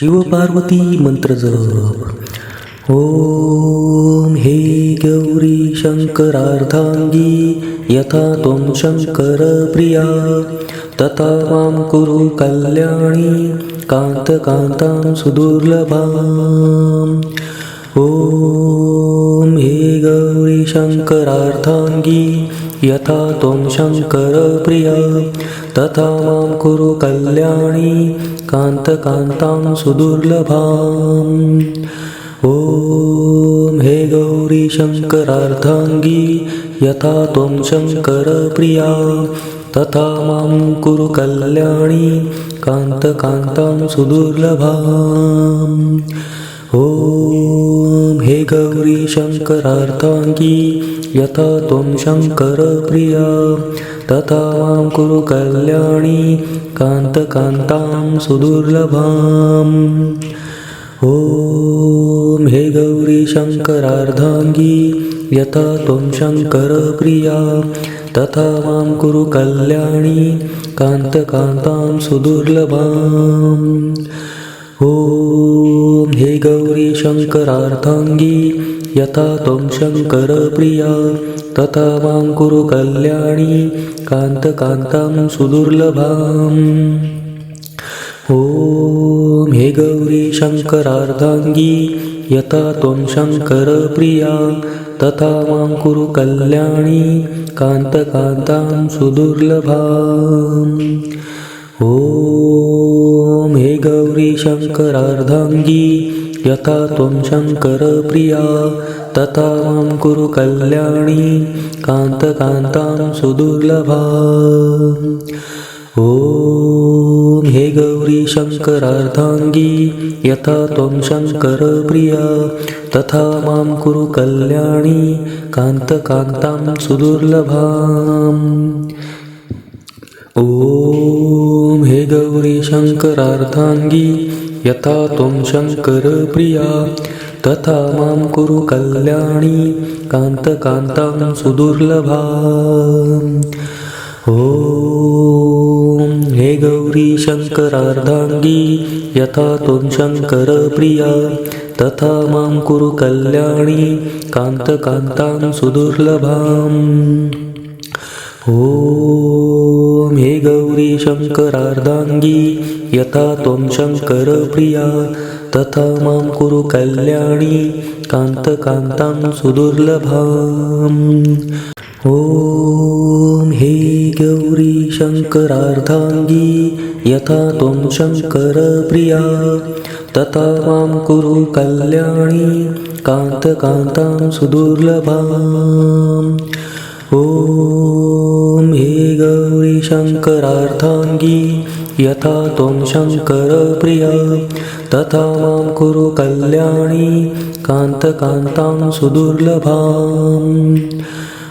शिवपार्वती मंत्र जप. ॐ हे गौरी शङ्करार्धाङ्गी यथा त्वं शङ्करप्रिया तथा मां कुरु कल्याणी कान्तकान्तां सुदुर्लभाम्. ॐ हे गौरी शङ्करार्धाङ्गी यथा त्वं शङ्करप्रिया तथा मां कुरु कल्याणी कान्तकान्तां सुदुर्लभाम्। ॐ हे गौरी शङ्करार्धाङ्गी यथा त्वं शङ्करप्रिया तथा मां कुरु कल्याणी कान्तकान्तां सुदुर्लभाम्। ॐ हे गौरी शङ्करार्धाङ्गी यथा त्वं शङ्करप्रिया तथा मां कुरु कल्याणी कान्तकान्तां सुदुर्लभाम्। ॐ हे गौरी शङ्करार्धाङ्गी यथा त्वं शङ्करप्रिया तथा मां कुरु कल्याणी कान्तकान्तां सुदुर्लभाम्। ॐ हे गौरी शङ्करार्धाङ्गी यथा त्वं शङ्करप्रिया तथा मां कुरु कल्याणी कान्तकान्तां सुदुर्लभाम्। ॐ हे गौरी शङ्करार्धाङ्गी यथा त्वं शङ्करप्रिया तथा मां कुरु कल्याणी कान्तकान्तां सुदुर्लभाम्। ॐ हे गौरी शङ्करार्धाङ्गी यथा त्वं शङ्करप्रिया तथा मां कुरु कल्याणी कान्तकान्तां सुदुर्लभा। ॐ हे गौरी शङ्करार्धाङ्गी यथा त्वं शङ्करप्रिया तथा मां कुरु कल्याणी कान्तकान्तां सुदुर्लभाम्। ॐ हे गौरी शङ्करार्धाङ्गी यथा त्वं शङ्करप्रिया तथा मां कुरु कल्याणी कान्तकान्तां सुदुर्लभा। ॐ हे गौरी शङ्करार्धाङ्गी यथा त्वं शङ्करप्रिया तथा मां कुरु कल्याणी कान्तकान्तां सुदुर्लभाम्। ॐ हे गौरी शङ्करार्धाङ्गी यथा त्वं शङ्करप्रिया तथा मां कुरु कल्याणी कान्तकान्तां सुदुर्लभाम्। ॐ हे गौरी शङ्करार्धाङ्गी यथा त्वं शङ्करप्रिया तथा मां कुरु कल्याणी कान्तकान्तां सुदुर्लभाम्। ॐ हे गौरी शङ्करार्धाङ्गी यथा त्वं शङ्करप्रिया तथा मां कुरु कल्याणी कान्तकान्तां सुदुर्लभाम्।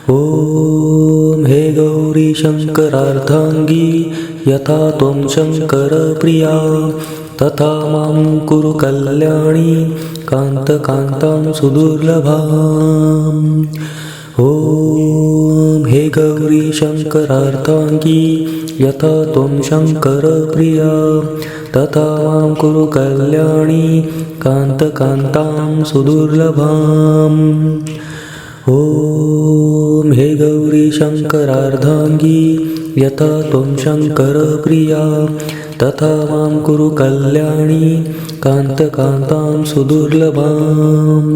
ॐ हे गौरी शङ्करार्धाङ्गी यथा त्वं शङ्करप्रिया तथा मां कुरु कल्याणी कान्तकान्तां सुदुर्लभाम्। ॐ हे गौरी शङ्करार्धाङ्गी यथा त्वं शङ्करप्रिया तथा मां कुरु कल्याणी कान्तकान्तां सुदुर्लभाम्। ॐ हे गौरी शङ्करार्धाङ्गी यथा त्वं शङ्करप्रिया तथा मां कुरु कल्याणी कान्तकान्तां सुदुर्लभाम्।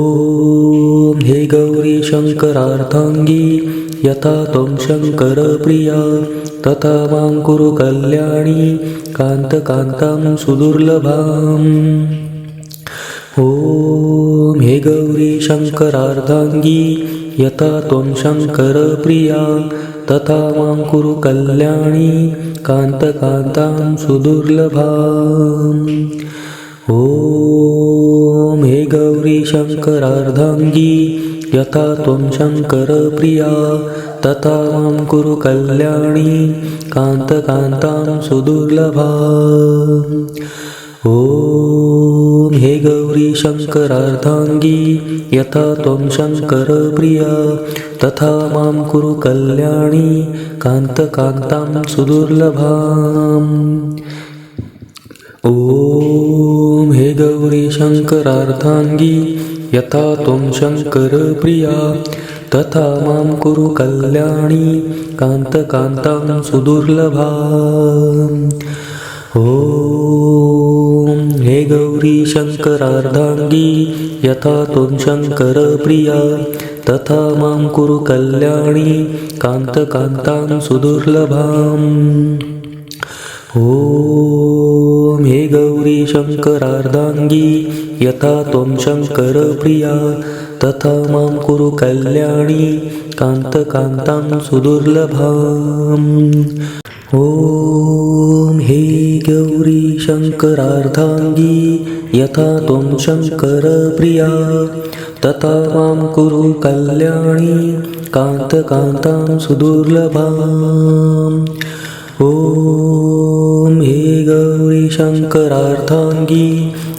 ॐ हे गौरी शङ्करार्धाङ्गी यथा त्वं शङ्करप्रिया तथा मां कुरु कल्याणी कान्तकान्तां सुदुर्लभाम्। ॐ हे गौरी शङ्करार्धाङ्गी यथा त्वं शङ्करप्रिया तथा मां कुरु कल्याणी कान्तकान्तां सुदुर्लभाम्। ॐ हे गौरी शङ्करार्धाङ्गी यथा त्वं शङ्करप्रिया तथा मां कुरु कल्याणी कान्तकान्तां सुदुर्लभा। ॐ हे गौरी शङ्करार्धाङ्गी यथा त्वं शङ्करप्रिया तथा मां कुरु कल्याणी कान्तकान्तां सुदुर्लभाम्। ॐ हे गौरी शङ्करार्धाङ्गी यथा त्वं शङ्करप्रिया तथा मां कुरु कल्याणी कान्तकान्तां सुदुर्लभा। ॐ हे गौरी शङ्करार्धाङ्गी यथा त्वं शङ्करप्रिया तथा मां कुरु कल्याणी कान्तकान्तां सुदुर्लभाम्। ॐ हे गौरी शङ्करार्धाङ्गी यथा त्वं शङ्करप्रिया तथा मां कुरु कल्याणी कान्तकान्तां सुदुर्लभाम्। ॐ हे गौरी शङ्करार्धाङ्गी यथा त्वं शङ्करप्रिया तथा मां कुरु कल्याणी कान्तकान्तां सुदुर्लभाम्। ॐ हे गौरी शङ्करार्धाङ्गी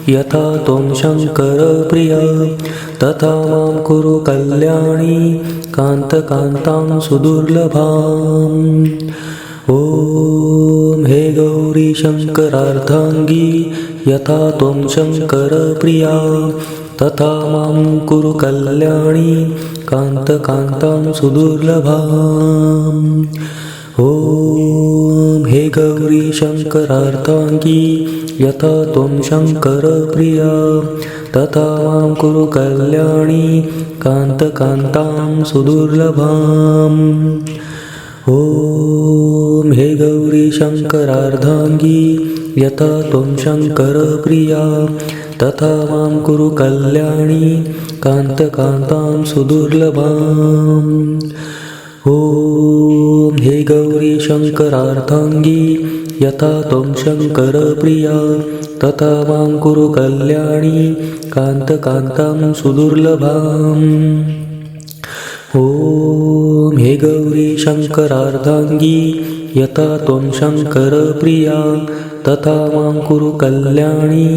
यथा त्वं शङ्करप्रिया तथा मां कुरु कल्याणी कान्तकान्तां सुदुर्लभाम्। ॐ हे गौरी शङ्करार्थाङ्गी यथा त्वं शङ्करप्रिया तथा मां कुरु कल्याणी कान्तकान्तां सुदुर्लभाम्। ॐ हे गौरी शङ्करार्थाङ्गी यथा त्वं शङ्करप्रिया तथा मां कुरु कल्याणी कान्तकान्तां सुदुर्लभाम्। ॐ हे गौरी शङ्करार्धाङ्गी यथा त्वं शङ्करप्रिया तथा मां कुरु कल्याणी कान्तकान्तां सुदुर्लभाम्। ॐ हे गौरी शङ्करार्धाङ्गी यथा त्वं शङ्करप्रिया तथा मां कुरु कल्याणी कान्तकान्तां सुदुर्लभाम्। ॐ हे गौरी शङ्करार्धाङ्गी यथा त्वं शङ्करप्रिया तथा मां कुरु कल्याणी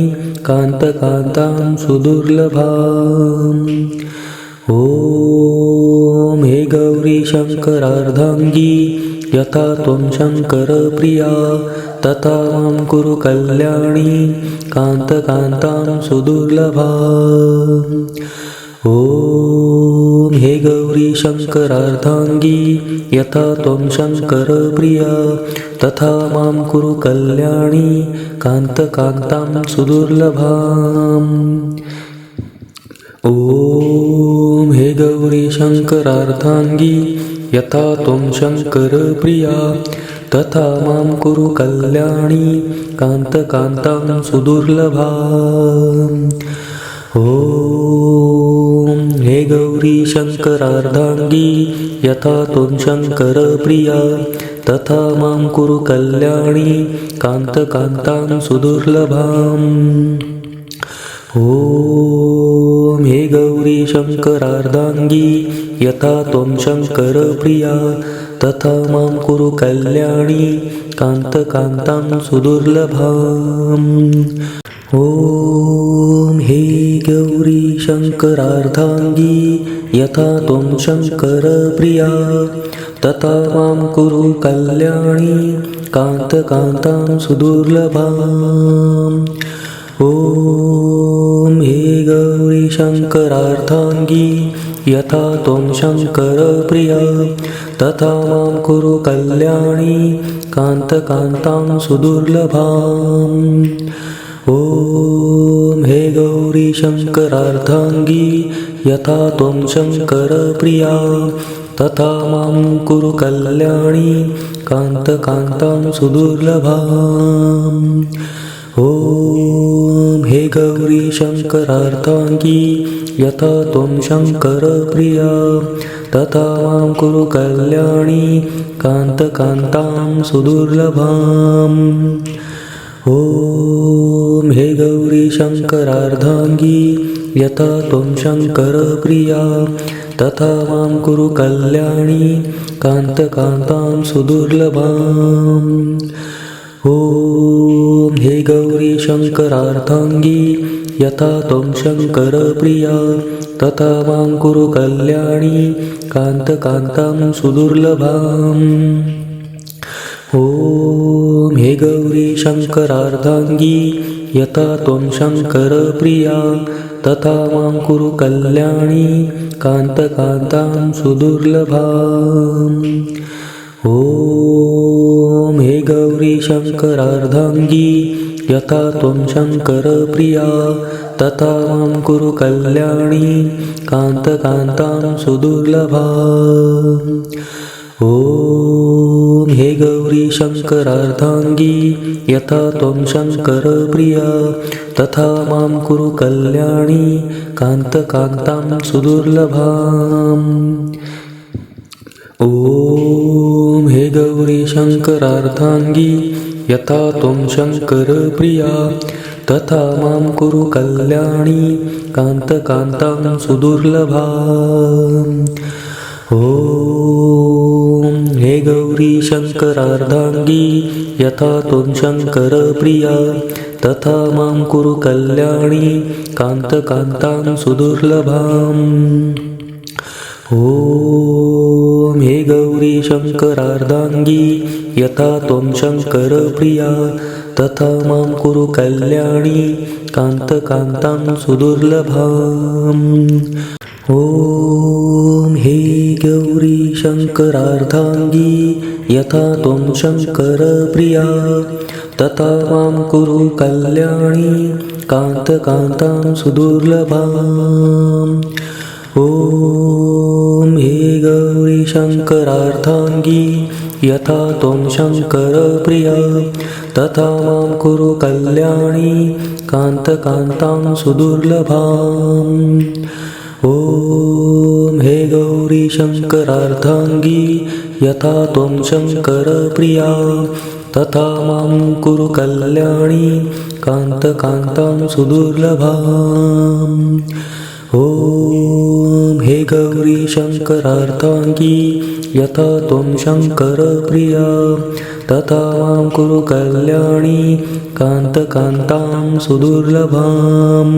कान्तकान्तां सुदुर्लभाम्। ॐ हे गौरी शङ्करार्धाङ्गी यथा त्वं शङ्करप्रिया तथा मां कुरु कल्याणी कान्तकान्तां सुदुर्लभा। ॐ हे गौरी शङ्करार्धाङ्गी यथा त्वं शङ्करप्रिया तथा मां कुरु कल्याणी कान्तकान्तां सुदुर्लभाम्। ॐ हे गौरी शङ्करार्धाङ्गी यथा त्वं शङ्करप्रिया तथा मां कुरु कल्याणी कान्तकान्तां सुदुर्लभा। ॐ हे गौरी शङ्करार्धाङ्गी यथा त्वं शङ्करप्रिया तथा मां कुरु कल्याणी कान्तकान्तां सुदुर्लभाम्। ॐ हे गौरी शङ्करार्धाङ्गी यथा त्वं शङ्करप्रिया तथा मां कुरु कल्याणी कान्तकान्तां सुदुर्लभाम्। ॐ हे गौरी शङ्करार्धाङ्गी यथा त्वं शङ्करप्रिया तथा मां कुरु कल्याणी कान्तकान्तां सुदुर्लभाम्। ॐ हे गौरी शङ्करार्धाङ्गी यथा त्वं शङ्करप्रिया तथा मां कुरु कल्याणी कान्तकान्तां सुदुर्लभाम्। ॐ हे गौरी शङ्करार्धाङ्गी यथा त्वं शङ्करप्रिया तथा मां कुरु कल्याणी कान्तकान्तां सुदुर्लभाम्। ॐ हे गौरी शङ्करार्धाङ्गी यथा त्वं शङ्करप्रिया। तथा मां कुरु कल्याणी कान्तकान्तां सुदुर्लभाम्। ॐ हे गौरी शङ्करार्धाङ्गी यथा त्वं शङ्करप्रिया। तथा मां कुरु कल्याणी कान्तकान्तां सुदुर्लभाम्। ॐ हे गौरी शङ्करार्धाङ्गी यथा त्वं शङ्करप्रिया तथा मां कुरु कल्याणी कान्तकान्तां सुदुर्लभाम्। ॐ हे गौरी शङ्करार्धाङ्गी यथा त्वं शङ्करप्रिया तथा मां कुरु कल्याणी कान्तकान्तां सुदुर्लभाम्। ॐ हे गौरी शङ्करार्धाङ्गी यथा त्वं शङ्करप्रिया तथा मां कुरु कल्याणी कान्तकान्तां सुदुर्लभा। ॐ हे गौरी शङ्करार्धाङ्गी यथा त्वं शङ्करप्रिया तथा मां कुरु कल्याणी कान्तकान्तां सुदुर्लभाम्। ॐ हे गौरी शङ्करार्धाङ्गी यथा त्वं शङ्करप्रिया तथा मां कुरु कल्याणी कान्तकान्तां सुदुर्लभाम् ॐ हे गौरी शङ्करार्धाङ्गी यथा त्वं शङ्करप्रिया तथा मां कुरु कल्याणी कान्तकान्तां सुदुर्लभाम्। ॐ हे गौरी शङ्करार्धाङ्गी यथा त्वं शङ्करप्रिया तथा मां कुरु कल्याणी कान्तकान्तां सुदुर्लभाम्। ॐ हे गौरी शङ्करार्धाङ्गी यथा त्वं शङ्करप्रिया तथा मां कुरु कल्याणी कान्तकान्तां सुदुर्लभाम्। ॐ हे गौरी शङ्करार्धाङ्गी यथा त्वं शङ्करप्रिया तथा मां कुरु कल्याणी कान्तकान्तां सुदुर्लभाम्। ॐ हे गौरी शङ्करार्धाङ्गी यथा त्वं शङ्करप्रिया तथा मां कुरु कल्याणी कान्तकान्तां सुदुर्लभाम्। ॐ हे गौरी शङ्करार्थाङ्गी यथा त्वं शङ्करप्रिया। तथा मां कुरु कल्याणी कान्तकान्तां सुदुर्लभाम्।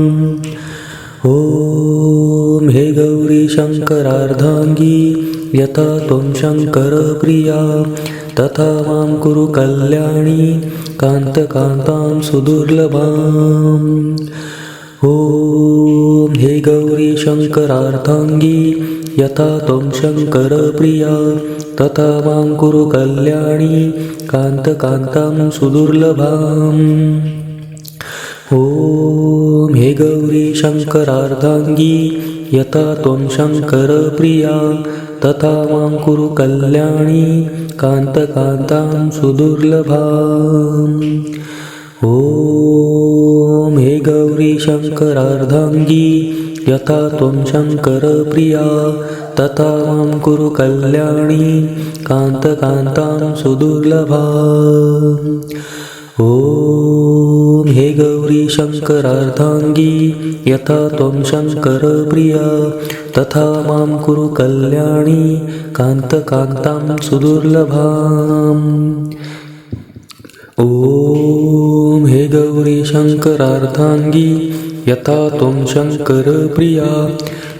ॐ हे गौरी शङ्करार्धाङ्गी यथा त्वं शङ्करप्रिया। तथा मां कुरु कल्याणी कान्तकान्तां सुदुर्लभाम्। ॐ हे गौरी शङ्करार्थाङ्गी यथा त्वं शङ्करप्रिया तथा मां कुरु कल्याणी कान्तकान्तां सुदुर्लभाम्। ॐ हे गौरी शङ्करार्धाङ्गी यथा त्वं शङ्करप्रिया तथा मां कुरु कल्याणी कान्तकान्तां सुदुर्लभाम्। ॐ ॐ हे गौरी शङ्करार्धाङ्गी यथा त्वं शङ्करप्रिया तथा मां कुरु कल्याणी कान्तकान्तां सुदुर्लभा। ॐ हे गौरी शङ्करार्धाङ्गी यथा त्वं शङ्करप्रिया तथा मां कुरु कल्याणी कान्तकान्तां सुदुर्लभाम् ॐ हे गौरी शङ्करार्थाङ्गी यथा त्वं शङ्करप्रिया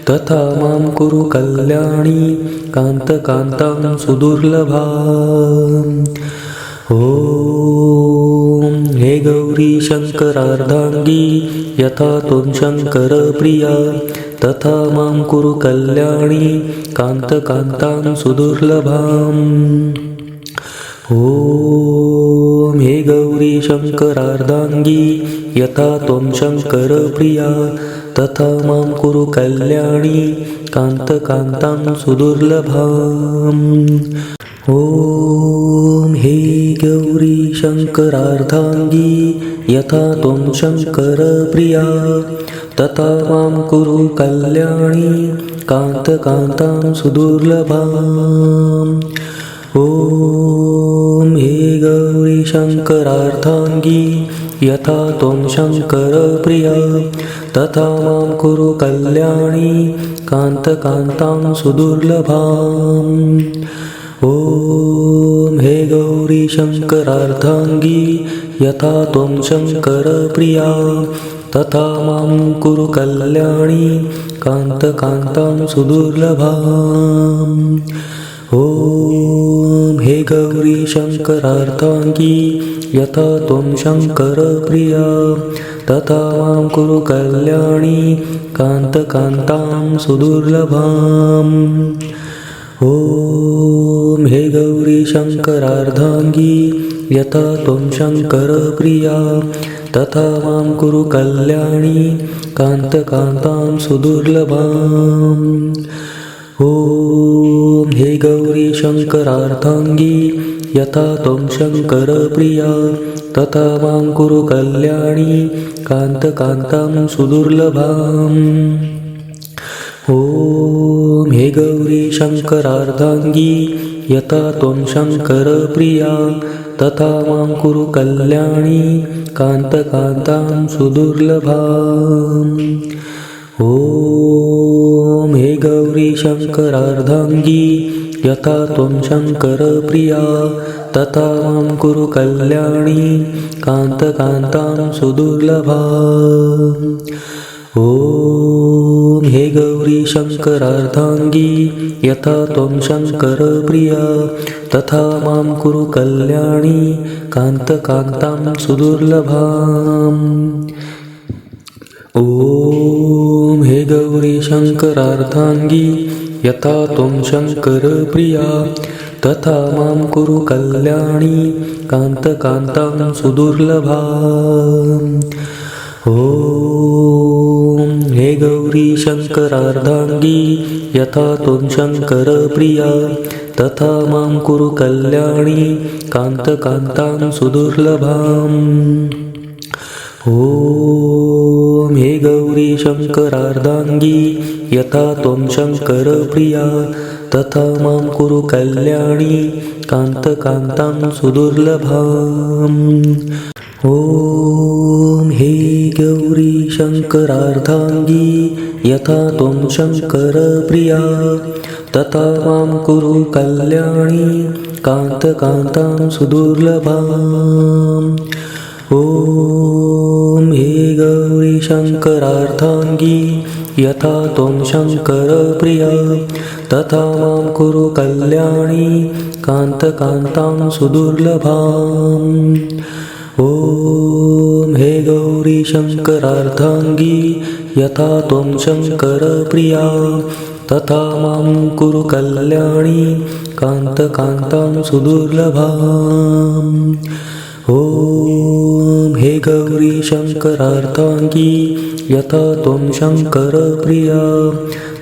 तथा मां कुरु कल्याणी कान्तकान्तां सुदुर्लभा। ॐ हे गौरी शङ्करार्धाङ्गी यथा त्वं शङ्करप्रिया तथा मां कुरु कल्याणी कान्तकान्तां सुदुर्लभाम्। ॐ हे गौरी शङ्करार्धाङ्गी यथा त्वं शङ्करप्रिया तथा मां कुरु कल्याणी कान्तकान्तां सुदुर्लभाम्। ॐ हे गौरी शङ्करार्धाङ्गी यथा त्वं शङ्करप्रिया तथा मां कुरु कल्याणी कान्तकान्तां सुदुर्लभाम्। ॐ हे गौरी शङ्करार्धाङ्गी यथा त्वं शङ्करप्रिया। तथा मां कुरु कल्याणी कान्तकान्तां सुदुर्लभाम्। ॐ हे गौरी शङ्करार्धाङ्गी यथा त्वं शङ्करप्रिया। तथा मां कुरु कल्याणी कान्तकान्तां सुदुर्लभाम्। ॐ हे गौरी शङ्करार्थाङ्गी यथा त्वं शङ्करप्रिया तथा मां कुरु कल्याणी कान्तकान्तां सुदुर्लभाम्। ॐ हे गौरी शङ्करार्धाङ्गी यथा त्वं शङ्करप्रिया तथा मां कुरु कल्याणी कान्तकान्तां सुदुर्लभाम्। ॐ हे गौरी शङ्करार्थाङ्गी यथा त्वं शङ्करप्रिया तथा मां कुरु कल्याणी कान्तकान्तां सुदुर्लभाम्। ॐ हे गौरी शङ्करार्धाङ्गी यथा त्वं शङ्करप्रिया तथा मां कुरु कल्याणी कान्तकान्तां सुदुर्लभाम्। ॐ हे गौरी शङ्करार्धाङ्गी यथा त्वं शङ्करप्रिया तथा मां कुरु कल्याणी कान्तकान्तां सुदुर्लभा। ॐ हे गौरी शङ्करार्धाङ्गी यथा त्वं शङ्करप्रिया तथा मां कुरु कल्याणी कान्तकान्तां सुदुर्लभाम्। ॐ हे गौरी शंकरार्थांगी यथा त्वं शङ्करप्रिया तथा मां कुरु कल्याणी कान्तकान्तां सुदुर्लभा। ॐ हे गौरी शङ्करार्धाङ्गी यथा त्वं शङ्करप्रिया तथा मां कुरु कल्याणी कान्तकान्तां सुदुर्लभाम्। ॐ हे गौरी शङ्करार्धाङ्गी यथा त्वं शङ्करप्रिया तथा मां कुरु कल्याणी कान्तकान्तां सुदुर्लभाम्। ॐ हे गौरी शङ्करार्धाङ्गी यथा त्वं शङ्करप्रिया तथा मां कुरु कल्याणी कान्तकान्तां सुदुर्लभाम्। ॐ हे गौरी शंकरार्थांगी यथा त्वं शङ्करप्रिया। तथा मां कुरु कल्याणी कान्तकान्तां सुदुर्लभाम्। ॐ हे गौरी शंकरार्थांगी यथा त्वं शङ्करप्रिया। तथा मां कुरु कल्याणी कान्तकान्तां सुदुर्लभाम्। ॐ हे गौरी शङ्करार्थाङ्गी यथा त्वं शङ्करप्रिया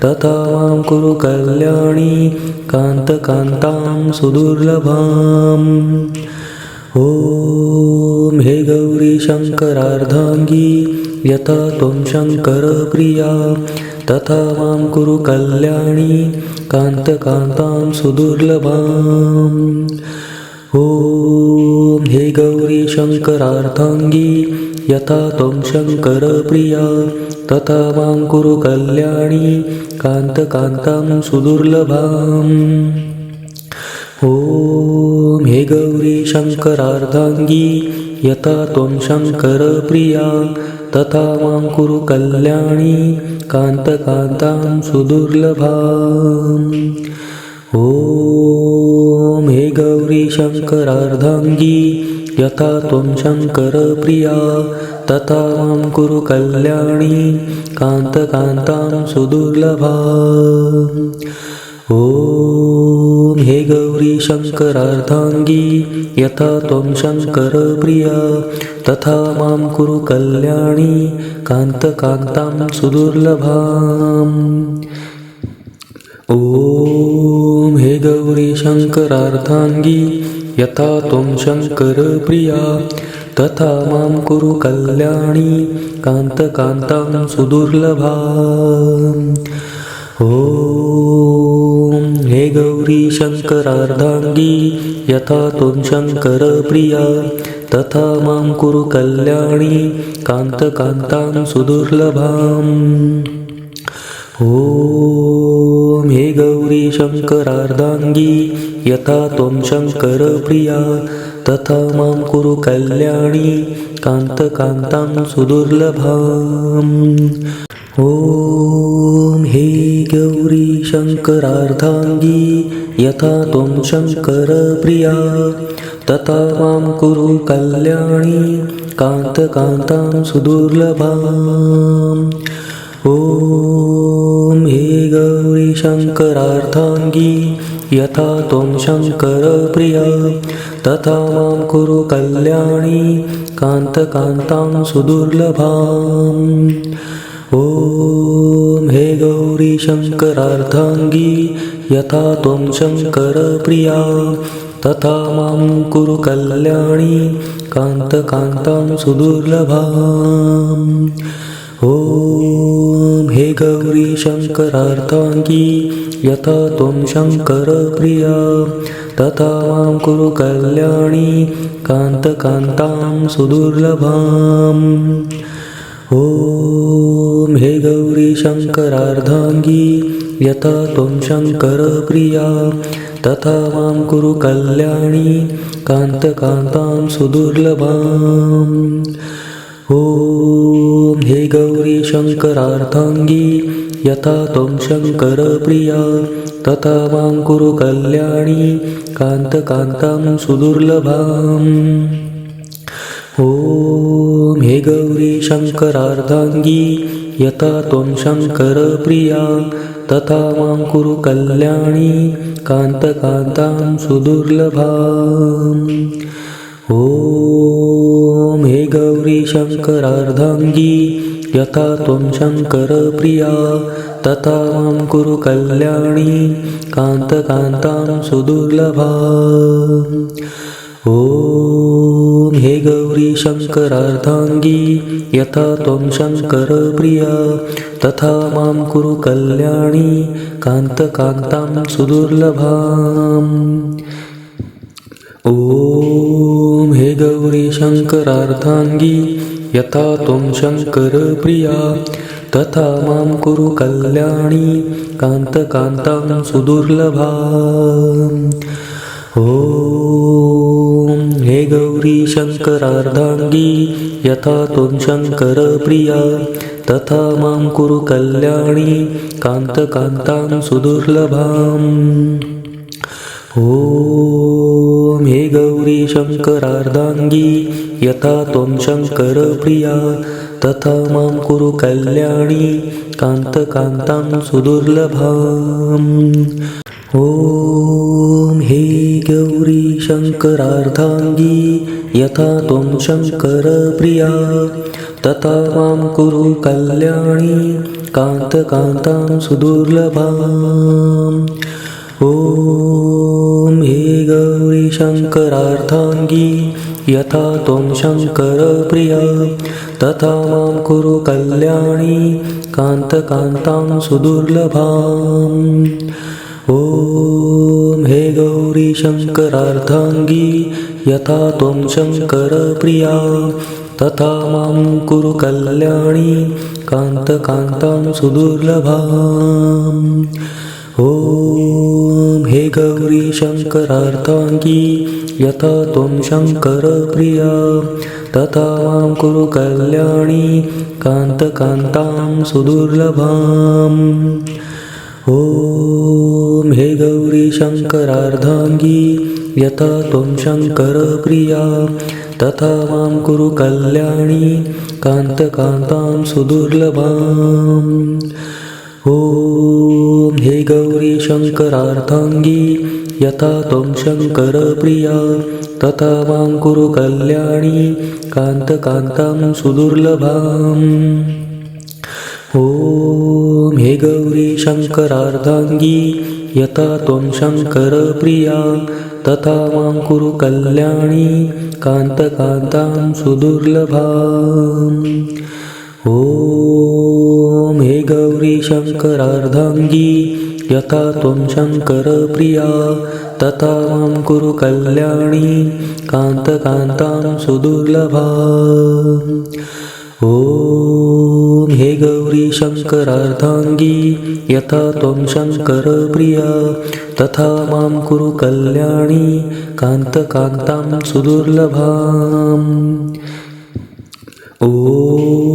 तथा मां कुरु कल्याणी कान्तकान्तां सुदुर्लभाम्। ॐ हे गौरी शङ्करार्धाङ्गी यथा त्वं शङ्करप्रिया तथा मां कुरु कल्याणी कान्तकान्तां सुदुर्लभाम्। ॐ हे गौरी शङ्करार्थाङ्गी यथा त्वं शङ्करप्रिया तथा मां कुरु कल्याणी कान्तकान्तां सुदुर्लभाम्। ॐ हे गौरी शङ्करार्धाङ्गी यथा त्वं शङ्करप्रिया तथा मां कुरु कल्याणी कान्तकान्तां सुदुर्लभाम्। ॐ हे गौरी शङ्करार्धाङ्गी यथा त्वं शङ्करप्रिया तथा मां कुरु कल्याणी कान्तकान्तां सुदुर्लभाम् ॐ हे गौरी शङ्करार्धाङ्गी यथा त्वं शङ्करप्रिया तथा मां कुरु कल्याणी कान्तकान्तां सुदुर्लभाम्। शङ्करार्थाङ्गी यथा त्वं शङ्करप्रिया। तथा मां कुरु कल्याणी कान्तकान्तां सुदुर्लभा। ॐ हे गौरी शङ्करार्धाङ्गी यथा त्वं शङ्करप्रिया। तथा मां कुरु कल्याणी कान्तकान्तां सुदुर्लभाम्। ॐ हे गौरी शङ्करार्धाङ्गी यथा त्वं शङ्करप्रिया तथा मां कुरु कल्याणी कान्तकान्तां सुदुर्लभाम्। ॐ हे गौरी शङ्करार्धाङ्गी यथा त्वं शङ्करप्रिया तथा मां कुरु कल्याणी कान्तकान्तां सुदुर्लभाम्। ॐ हे गौरी शङ्करार्धाङ्गी यथा त्वं शङ्करप्रिया। तथा मां कुरु कल्याणी कान्तकान्तां सुदुर्लभाम्। ॐ हे गौरी शङ्करार्धाङ्गी यथा त्वं शङ्करप्रिया। तथा मां कुरु कल्याणी कान्तकान्तां सुदुर्लभाम्। ॐ हे गौरी शङ्करार्थाङ्गी यथा त्वं शङ्करप्रिया तथा मां कुरु कल्याणी कान्तकान्तां सुदुर्लभाम्। ॐ हे गौरी शङ्करार्धाङ्गी यथा त्वं शङ्करप्रिया तथा मां कुरु कल्याणी कान्तकान्तां सुदुर्लभाम्। ॐ हे गौरी शंकरार्थांगी यथा त्वं शङ्करप्रिया तथा मां कुरु कल्याणी कान्तकान्तां सुदुर्लभाम्। ॐ हे गौरी शङ्करार्धाङ्गी यथा त्वं शङ्करप्रिया तथा मां कुरु कल्याणी कान्तकान्तां सुदुर्लभाम्। ॐ शङ्करार्धाङ्गी यथा त्वं शङ्करप्रिया तथा मां कुरु कल्याणी कान्तकान्तां सुदुर्लभाम् ॐ हे गौरी शङ्करार्धाङ्गी यथा त्वं शङ्करप्रिया तथा मां कुरु कल्याणी कान्तकान्तां सुदुर्लभाम्। ॐ हे गौरी शङ्करार्धाङ्गी यथा त्वं शङ्करप्रिया तथा मां कुरु कल्याणी कान्तकान्तां सुदुर्लभा। ॐ हे गौरी शङ्करार्धाङ्गी यथा त्वं शङ्करप्रिया तथा मां कुरु कल्याणी कान्तकान्तां सुदुर्लभाम्। ॐ हे गौरी शङ्करार्धाङ्गी यथा त्वं शङ्करप्रिया तथा मां कुरु कल्याणी कान्तकान्तां सुदुर्लभाम्। ॐ हे गौरी शङ्करार्धाङ्गी यथा त्वं शङ्करप्रिया तथा मां कुरु कल्याणी कान्तकान्तां सुदुर्लभाम्। ॐ हे गौरी शंकरार्थांगी यथा त्वं शङ्करप्रिया। तथा मां कुरु कल्याणी कान्तकान्तां सुदुर्लभाम्। ॐ हे गौरी शंकरार्थांगी यथा त्वं शङ्करप्रिया। तथा मां कुरु कल्याणी कान्तकान्तां सुदुर्लभाम्। ॐ हे गौरी शङ्करार्थाङ्गी यथा त्वं शङ्करप्रिया तथा मां कुरु कल्याणी कान्तकान्तां सुदुर्लभाम्। ॐ हे गौरी शङ्करार्धाङ्गी यथा त्वं शङ्करप्रिया तथा मां कुरु कल्याणी कान्तकान्तां सुदुर्लभाम्। ॐ हे गौरी शङ्करार्थाङ्गी यथा त्वं शङ्करप्रिया तथा मां कुरु कल्याणी कान्तकान्तां सुदुर्लभाम्। ॐ हे गौरी शङ्करार्धाङ्गी यथा त्वं शङ्करप्रिया तथा मां कुरु कल्याणी कान्तकान्तां सुदुर्लभाम्। ॐ हे गौरी शङ्करार्धाङ्गी यथा त्वं शङ्करप्रिया तथा मां कुरु कल्याणी कान्तकान्तां सुदुर्लभा। ॐ हे गौरी शङ्करार्धाङ्गी यथा त्वं शङ्करप्रिया तथा मां कुरु कल्याणी कान्तकान्तां सुदुर्लभाम्। ॐ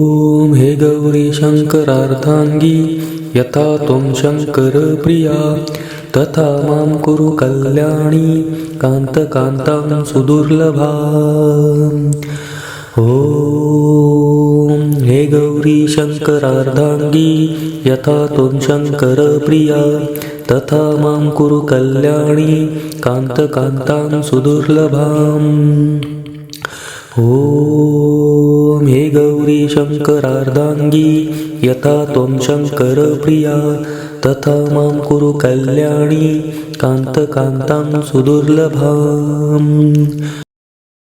गौरी शङ्करार्धाङ्गी यथा त्वं शङ्करप्रिया तथा मां कुरु कल्याणी कान्तकान्तां सुदुर्लभा। ॐ हे गौरी शङ्करार्धाङ्गी यथा त्वं शङ्करप्रिया तथा मां कुरु कल्याणी कान्तकान्तां सुदुर्लभाम्। ॐ हे गौरी शङ्करार्धाङ्गी यथा त्वं शङ्करप्रिया तथा मां कुरु कल्याणी कान्तकान्तां सुदुर्लभाम्।